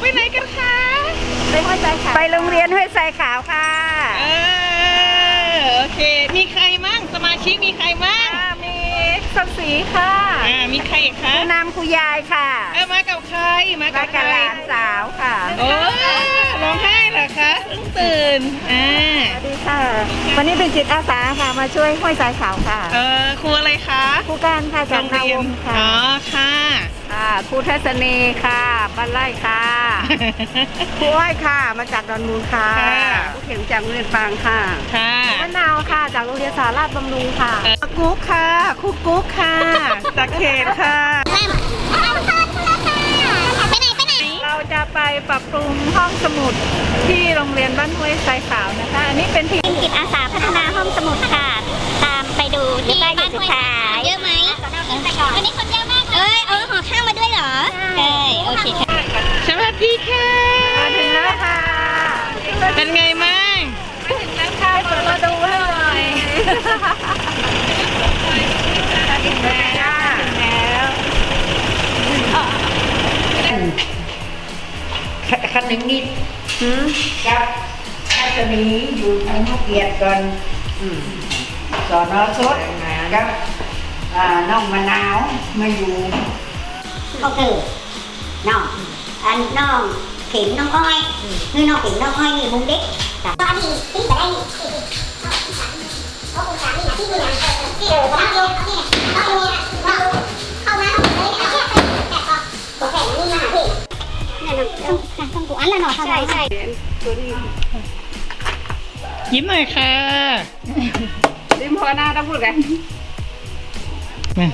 ไปไหนกันคะไปห้วยทรายขาวไปโรงเรียนห้วยทรายขาวค่ะเออโอเค มีใครมั่งสมาชิกมีใครมั่งอ่ามีส้มสีค่ะอ่ามีใครอีกคะคุณนำคุณยายค่ะ เออมา กับใคร มากัมาบใคกับรหลานสาวค่ะโอ้ร้องไห้เหรอคะเพิ่งตื่น อ่า สวัสดีค่ะ วันนี้เป็นจิตอาสาค่ะมาช่วยห้วยทรายขาวค่ะเออครูอะไรคะครูการค่ะจากนาวงศ์ค่ะอ๋อ ค่ะ ค่ะครูทัศนีค่ะบ้านไร่ค่ะครูอ้อยค่ะ มาจากดอนมูลค่ะค่ะ ครูเข็มจากโรงเรียนฟางค่ะค่ะ มะนาวค่ะ จากโรงเรียนสาราชบำรุงค่ะเอ่อกุ๊กค่ะครูกุ๊กค่ะจากเขตค่ะ ปรับปรุงห้องสมุดที่โรงเรียนบ้านห้วยทรายขาวนะคะ อันนี้เป็นที่เป็นจิตอาสาพัฒนาห้องสมุดค่ะ ตามไปดูที่บ้านห้วยทรายเยอะไหมวันนี้คนเยอะมากเอ้ยเอาห่อข้าวมาด้วยเหรอใช่โอเคค่ะสวัสดีค่ะมาถึงแล้วค่ะ เป็นไงมั่ง คันหนึ่งนี่กับทัศนีอยู่ในนักเกียรติก่อนสอนอสดกับอ่าน้องมะนาวมาอยู่โอเคน้องอันน้องเข็มน้องอ้อยคือน้องเข็มน้องอ้อยนี่มุงเด็กตอนนี้ที่จะได้เขาคงสามีนะที่นี่นะเออเขาโยกเนี่ยเขาโยกเราเข้ามาเขาเลยเอาแต่ก็ตัวแข็งนี่มาพี่เนี่ยต้อง ต้องกูอันละหน่อยใช่ใช่ยิ้มหน่อยค่ะริมพอหน้าต้องพูดกันมา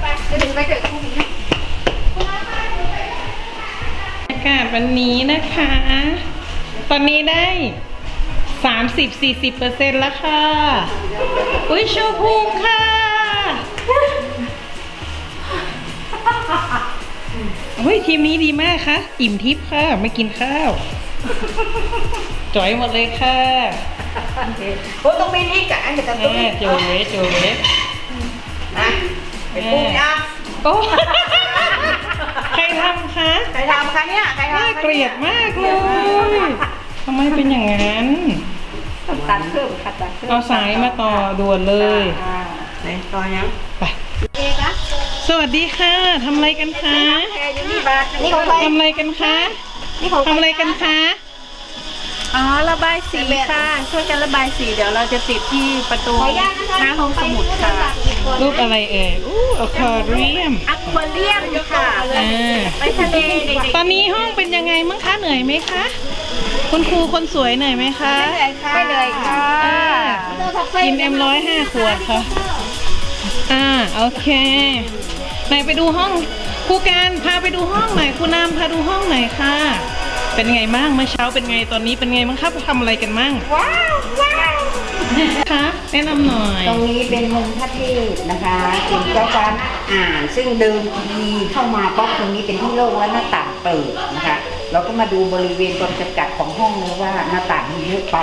ไปจะถึงไปเกิดคู่อากาศวันนี้นะคะ ตอนนี้ได้ 30-40%เปอร์เซ็นต์แล้วค่ะ อุ้ยโชว์ภูมิค่ะอุ้ยทีมนี้ดีมากค่ะ อิ่มทิพย์ค่ะ ไม่กินข้าวจ่อยหมดเลยค่ะ โอ้ต้องมีนี่กะอันเดี๋ยวจะเอตุ้มอโจเวโจเวนะไปปรุงนะโอ้ใครทำคะ ใครทำคะเนี่ย ใครทำน่าคะเกลียดมากเลย ทำไมเป็นอย่างนั้นตัดเพิ่มค่ะตัดเพิ่มเอาสายมาต่อด่วนเลย อ่าไหนต่อยังไปสวัสดีค่ะทำอะไรกันคะแค่อยู่นี่บาทนี่ของใครทำอะไรกันคะนี่ของใครทำอะไรกันคะ อ๋อระบายสีค่ะ ช่วยกันระบายสีเดี๋ยวเราจะติดที่ประตูหน้าห้องสมุดค่ะรูปอะไรเอ่ยอู้อควาเรียมอควาเรียมค่ะ อ่าไปทะเลเด็กตอนนี้ห้องเป็นยังไงมั้งคะเหนื่อยไหมคะ คุณครูคนสวยเหนื่อยไหมคะๆไม่เลยค่ะอ่ากินเอ็มร้อยห้าขวดค่ะอ่าโอเคไหนไปดูห้องครูการพาไปดูห้องหน่อยครูนามพาดูห้องหน่อยค่ะ เป็นไงบ้างเมื่อเช้าเป็นไงตอนนี้เป็นไงบ้างครับทำอะไรกันบ้างว้าวว้าว คะแนะนำหน่อย ตรงนี้เป็นมุมพระเทพนะคะเป็นเจ้าฟ้าอ่านซึ่งเดิมทีเข้ามาป๊อกตรงนี้เป็นที่โล่งและหน้าต่างเปิดนะคะ เราก็มาดูบริเวณความจำกัดของห้องนี้ว่าหน้าต่างมีเยอะไป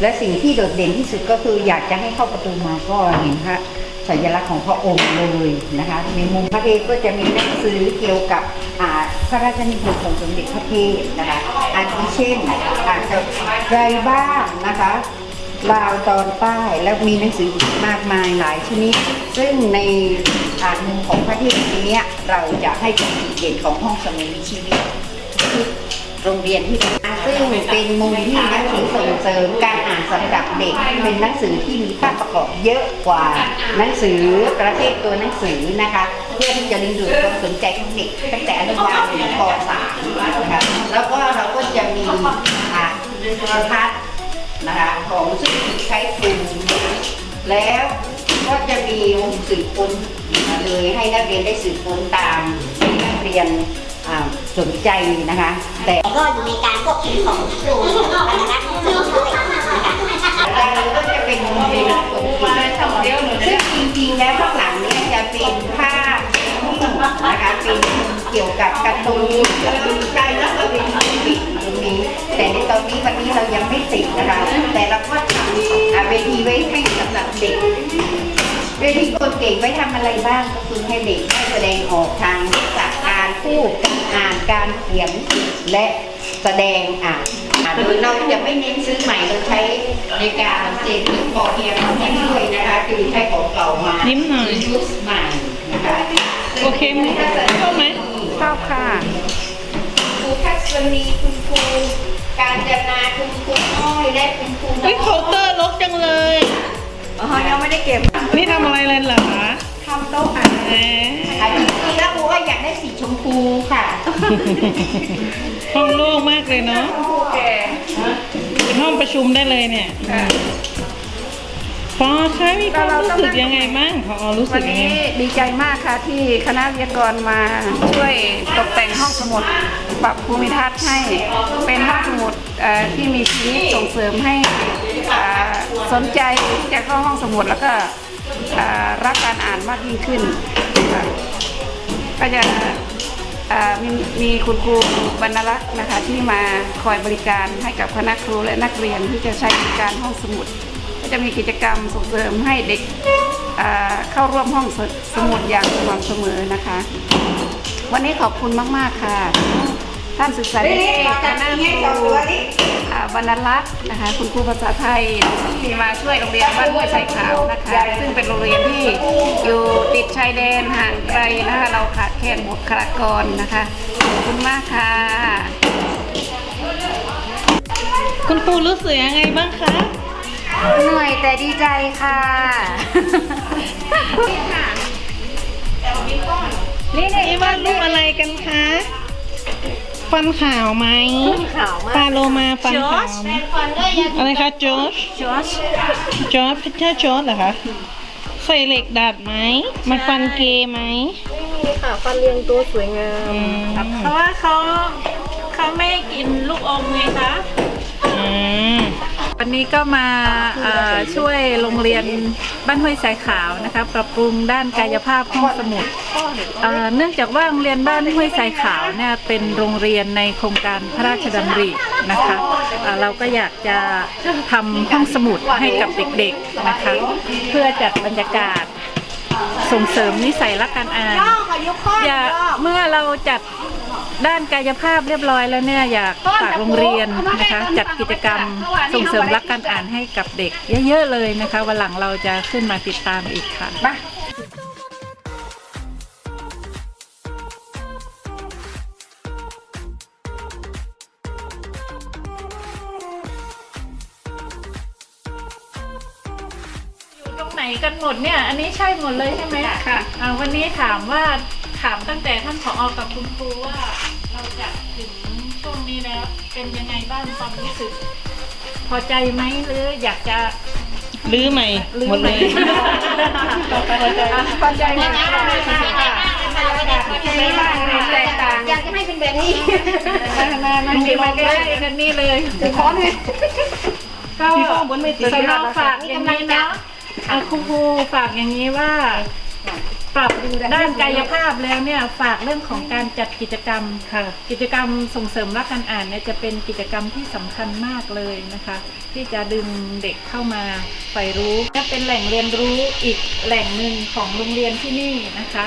และสิ่งที่โดดเด่นที่สุดก็คืออยากจะให้เข้าประตูมาก็เห็นพระสัญลักษณ์ของพระองค์เลยนะคะ ในมุมพระเทพก็จะมีหนังสือเกี่ยวกับอ่าพระราชนิพนธ์ของสมเด็จพระเทพนะคะอาทิเช่นอาจจะไรบ้างนะคะ ลาวตอนใต้แล้วมีหนังสือมากมายหลายชนิด ซึ่งในอ่านมุมของพระเทพนี้เราจะให้เป็นจุดเด่นของห้องสมุดชีวิตที่โรงเรียนที่ซึ่งเป็นมุมที่นังสือส่งเสริมการอ่านสำหรับเด็ก เป็นหนังสือที่มีภาพประกอบเยอะกว่าหนังสือประเภทตัวหนังสือนะคะ เพื่อที่จะดึงดูดความสนใจของเด็กตั้งแต่อนุบาลถึงป .3 นะคะแล้วก็เราก็จะมีอ่าโทรทัศน์ นะคะของซึ่งใช้ปรุงแล้วก็จะมีวงสืบค้นมาเลยให้นักเรียนได้สืบค้นตามที่นักเรียนสนใจนะคะ แต่ก็อยู่ในการควบคุมของครูนะคะด้วยนะคะอะไรก็จะเป็นโรงเรียนคนเก่งซึ่งจริงๆแล้วข้างหลังเนี้จะเป็นภาพ นิ่นะคะเป็นเกี่ยวกับการ์ตูนแล้วก็ใจแล้วก็เป็นปิดตรงนี้ แต่ในตอนนี้วันนี้เรายังไม่ติดนะคะ แต่เราก็ทำอ่าเวทีไว้ให้สำหรับเด็กเรื่องที่คนเก่งไว้ทำอะไรบ้างก็คือให้เด็กได้แสดงออกทางทักการพูดการอ่านการเขียนและแสดงอ่านอะโดยเราจะไม่เน้นซื้อใหม่เราใช้ในการเจนที่พอเพียงให้ด้วยนะคะคือใช้ของเก่ามายิ้มหน่อยยุคใหม่นะคะ โอเคไหมชอบไหมชอบค่ะครูทัศนีคุณครูการจนาคุณครูอ้อยและคุณครูน้เฮ้ยเคาน์เตอร์ลกจังเลย อ๋อยังไม่ได้เก็บนี่ทำอะไรเลยเหรอคะทำโต๊ะอ่านแหมอันนี้คือแล้วครูก็อยากได้สีชมพูค่ะ ห้องโล่งมากเลยเนาะโอเคเป็นห้องประชุมได้เลยเนี่ย พอใช้มีความรู้สึกยังไงบ้างพอรู้สึวักนยังไงนี้ดีใจมากค่ะที่คณะวิทยากรมาช่วยตกแต่งห้องสมุด ปรับภูมิทัศน์ให้เป็นห้องสมุดเอ่อที่มีชีวิตส่งเสริมให้อ่าสนใจที่จะเข้าห้องสมุดแล้วก็อ่ารักการอ่านมากยิ่งขึ้นค่ะก็จะอ่ามีมีคุณครูบรรณรักษ์นะคะที่มาคอยบริการให้กับคณะครูและนักเรียนที่จะใช้บริการห้องสมุด ก็จะมีกิจกรรมส่งเสริมให้เด็กเข้าร่วมห้องสสมุดอย่างสม่ำเสมอนะคะ วันนี้ขอบคุณมาก ๆ ค่ะ ท่านศึกษาธิการคณะครูบรรณรัตน์นะคะ คุณครูภาษาไทยที่มาช่วยโรงเรียนบ้านห้วยไชขาวนะคะ ซึ่งเป็นโรงเรียนที่อยู่ติดชายแดนห่างไกลนะคะเราขาดแคลนบุคลากรนะคะขอบคุณมากค่ะ คุณครูรู้สึกยังไงบ้างคะ เหนื่อยแต่ดีใจค่ะนี่นี่วาดรูปอะไรกันคะฟันขาวไหมขาวมาปลาโลมาฟันขาวไหมอะไรคะจอร์จจอชจอร์จพิชเชอร์จอร์จเหรอคะใส่เหล็กดัดไหม มันฟันเกย์ไหมนี่ค่ะฟันเรียงตัวสวยงามอืมเพราะว่าเขาเขาไม่กินลูกอมไงคะอืม วันนี้ก็มาช่วยโรงเรียนบ้านห้วยสายขาวนะคะปรับปรุงด้านกายภาพห้องสมุดเนื่องจากว่าโรงเรียนบ้านห้วยสายขาวเนี่ยเป็นโรงเรียนในโครงการพระราชดำรินะคะเอ่อเราก็อยากจะทำห้องสมุดให้กับเด็กๆนะคะเพื่อจัดบรรยากาศส่งเสริมนิสัยรักการอ่านอย่าเมื่อเราจัด ด้านกายภาพเรียบร้อยแล้วเนี่ยอยากฝากโรงเรียนนะคะ จัดกิจกรรมส่งเสริมรักการอ่านให้กับเด็ก เยอะๆเลยนะคะวันหลังเราจะขึ้นมาติดตามอีกค่ะอยู่ตรงไหนกันหมดเนี่ย อันนี้ใช่หมดเลยใช่ไหมค่ะอ่าวันนี้ถามว่าถามตั้งแต่ท่านผอกับคุณครูว่าเรา จะถึงช่วงนี้แล้ว เป็นยังไงบ้างความรู้สึก พอใจไหมหรืออยากจะลื้อใหม่หมดเลยพอใจมากค่ะไม่มากเลยแตกต่างอยากจะให้เป็นแบบนี้มามามีมาใกล้ๆกันนี่เลยขอหน่อยก็สนองฝากอย่างนี้นะอะครูครูฝากอย่างนี้ว่า ปรับด้านกายภาพแล้วเนี่ยฝากเรื่องของการจัดกิจกรรมค่ะ กิจกรรมส่งเสริมรักการอ่านเนี่ยจะเป็นกิจกรรมที่สำคัญมากเลยนะคะ ที่จะดึงเด็กเข้ามาใฝ่รู้และเป็นแหล่งเรียนรู้อีกแหล่งหนึ่งของโรงเรียนที่นี่นะคะ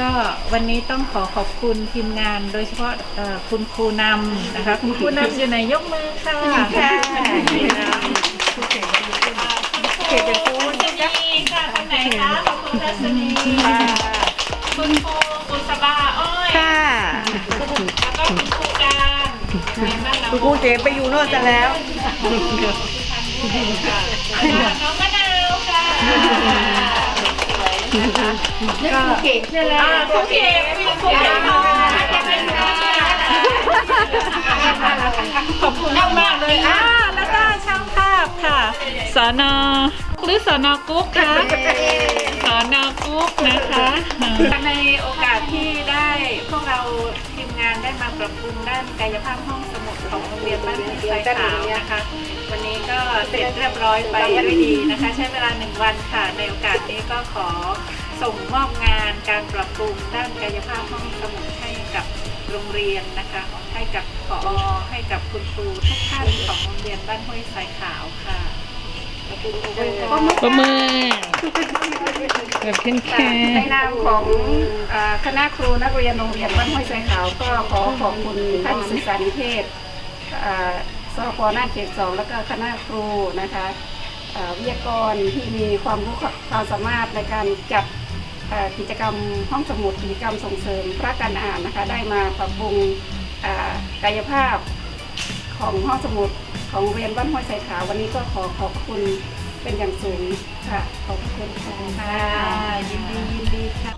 ก็วันนี้ต้องขอขอบคุณทีมงาน โดยเฉพาะเอ่อคุณครูนำนะคะ คุณครูนำอยู่ไหนยกมือค่ะค่ะนี่นะเขตเป็นครูทัศนีค่ะท่านไหนคะ คุณครูทัศนีค่ะคุณครูกุศบาอ้อยค่ะ แล้วก็คุณครูการในบ้านเราคุณครูเจ๋ไปอยู่โน่นจะแล้วน้องมะนาวค่ะก็เก่งใช่แล้วครูเก่งครูเก่งขอบคุณมากๆเลยอ่า แล้วก็ช่างภาพค่ะสอนอหรือสอนอกุ๊กคะสอนอกุ๊กนะคะในโอกาสที่ได้พวกเราทีมงานได้มาปรับปรุงด้านกายภาพห้องสมุดของโรงเรียนบ้านห้วยทรายขาวนะคะ วันนี้ก็เสร็จเรียบร้อยไปด้วยดีนะคะ ใช้เวลาหนึ่งวันค่ะ ในโอกาสนี้ก็ขอส่งมอบงานการปรับปรุงด้านกายภาพห้องสมุดให้กับโรงเรียนนะคะให้กับ ผอให้กับคุณครูทุกท่านของโรงเรียนบ้านห้วยทรายขาวค่ะขอบคุณครูด้วยค่ะประเมินแบบเค้นแคในนามของเอ่อคณะครูนักเรียนโรงเรียนบ้านห้วยไซขาวก็ขอขอบคุณท่านศึกษานิเทศเอ่อสพน่าเขตสองแล้วก็คณะครูนะคะเอ่อวิทยากรที่มีความรู้ความสามารถในการจัด เอ่อกิจกรรมห้องสมุดกิจกรรมส่งเสริมพระการอ่านนะคะ ได้มาปรับปรุง กายภาพของห้องสมุดของเรียนบ้านห้วยชายขาววันนี้ก็ขอขอบคุณเป็นอย่างสูงค่ะ ขอบคุณค่ะยินดียินดีค่ะ